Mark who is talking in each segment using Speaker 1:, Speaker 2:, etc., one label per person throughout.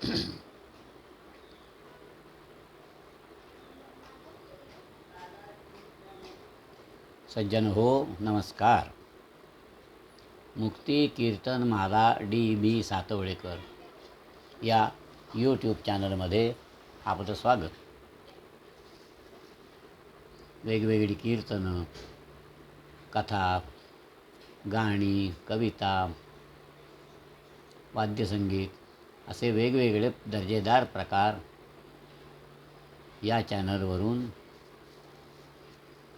Speaker 1: सज्जन हो नमस्कार. मुक्ती कीर्तन माला डी बी सातवळेकर या यूट्यूब चॅनलमध्ये आपलं स्वागत. वेगवेगळी कीर्तनं कथा गाणी कविता वाद्यसंगीत असे वेगवेगळे दर्जेदार प्रकार या चॅनलवरून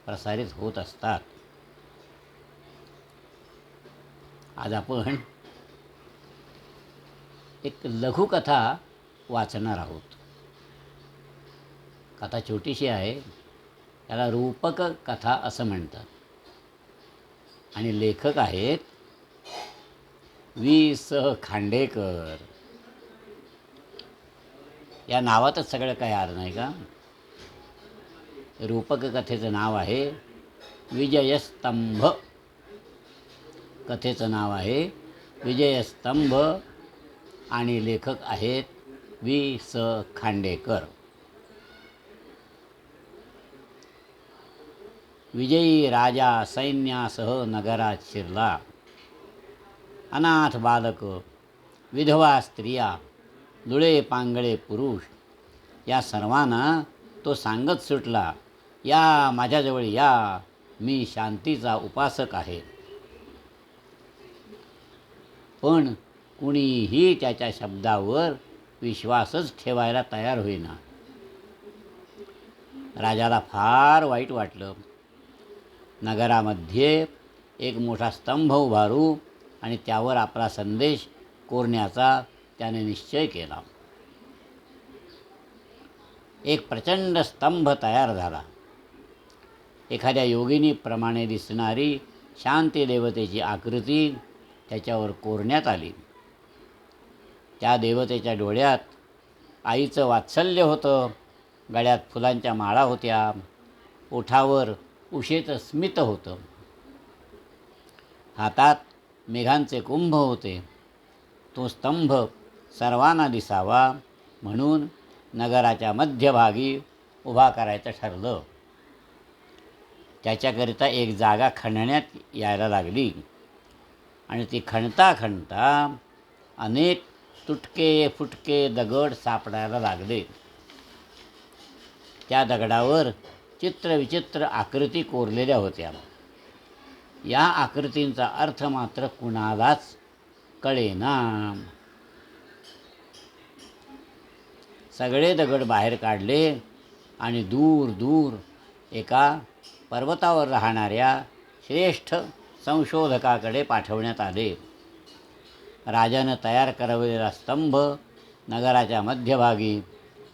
Speaker 1: प्रसारित होत असतात. आज आपण एक लघुकथा वाचणार आहोत. कथा छोटीशी आहे. त्याला रूपक कथा असं म्हणतात. आणि लेखक आहेत वी स खांडेकर. या नावातच सगळं काय आलं नाही का? रूपक कथेचं नाव आहे विजयस्तंभ. कथेचं नाव आहे विजयस्तंभ आणि लेखक आहेत वि स खांडेकर. विजयी राजा सैन्यासह नगरात शिरला. अनाथ बालक विधवा स्त्रिया लुळे पांगळे पुरुष. या सर्वांना तो सांगत सुटला या माझ्याजवळ या मी शांतीचा उपासक आहे. पण कुणीही त्याच्या शब्दावर विश्वासच ठेवायला तयार होईना. राजाला फार वाईट वाटलं. नगरामध्ये एक मोठा स्तंभ उभारू आणि त्यावर आपला संदेश कोरण्याचा त्याने निश्चय केला. एक प्रचंड स्तंभ तयार झाला. एखाद्या योगिनीप्रमाणे दिसणारी शांती देवतेची आकृती त्याच्यावर कोरण्यात आली. त्या देवतेच्या डोळ्यात आईचं वात्सल्य होतं. गळ्यात फुलांच्या माळा होत्या. ओठावर उशेचं स्मित होतं. हातात मेघांचे कुंभ होते. तो स्तंभ सर्वांना दिसावा म्हणून नगराच्या मध्यभागी उभा करायचं ठरलं. त्याच्याकरिता एक जागा खणण्यात यायला लागली. आणि ती खणता खणता अनेक तुटके फुटके दगड सापडायला लागले. त्या दगडावर चित्रविचित्र आकृती कोरलेल्या होत्या. या आकृतींचा अर्थ मात्र कुणालाच कळेना. सगळे दगड बाहेर काढले आणि दूर दूर एका पर्वतावर राहणाऱ्या श्रेष्ठ संशोधकाकडे पाठवण्यात आले. राजानं तयार करवलेला स्तंभ नगराच्या मध्यभागी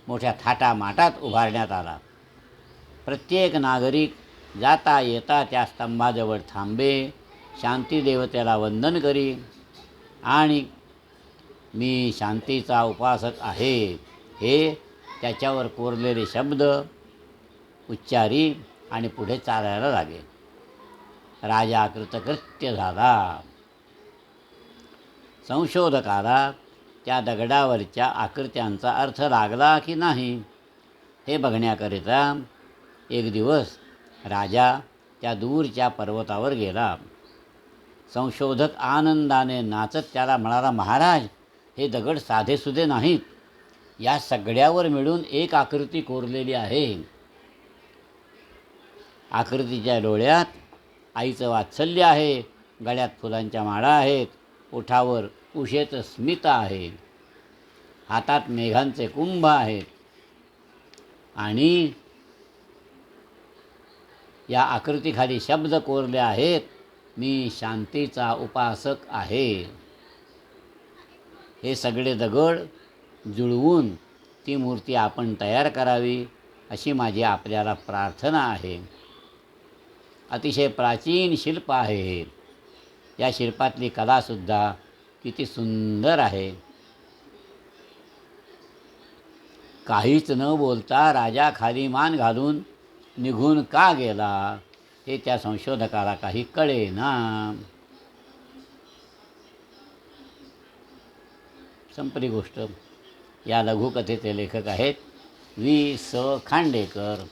Speaker 1: मोठ्या थाटामाटात उभारण्यात आला. प्रत्येक नागरिक जाता येता त्या स्तंभाजवळ थांबे शांती देवतेला वंदन करी आणि मी शांतीचा उपासक आहे. हे त्याच्यावर कोरलेले शब्द उच्चारी आणि पुढे चालायला लागे राजा कृतकृत्य झाला. संशोधकाला त्या दगडावरच्या आकृत्यांचा अर्थ लागला की नाही हे बघण्याकरिता एक दिवस राजा त्या दूरच्या पर्वतावर गेला. संशोधक आनंदाने नाचत त्याला म्हणाला महाराज हे दगड साधेसुधे नाहीत. या सगळ्यावर मिळून एक आकृती कोरलेली आहे. आकृतीच्या डोळ्यात आईचं वात्सल्य आहे गळ्यात फुलांच्या माळा आहेत ओठावर उशेचं स्मित आहे हातात मेघांचे कुंभ आहेत आणि या आकृतीखाली शब्द कोरले आहेत मी शांतीचा उपासक आहे. हे सगळे दगड जुळवून ती मूर्ती आपण तयार करावी अशी माझी आपल्याला प्रार्थना आहे. अतिशय प्राचीन शिल्प आहे हे. या शिल्पातली कलासुद्धा किती सुंदर आहे. काहीच न बोलता राजा खाली मान घालून निघून का गेला हे त्या संशोधकाला काही कळेना. संपली गोष्ट. या लघुकथेचे लेखक आहेत वी स खांडेकर.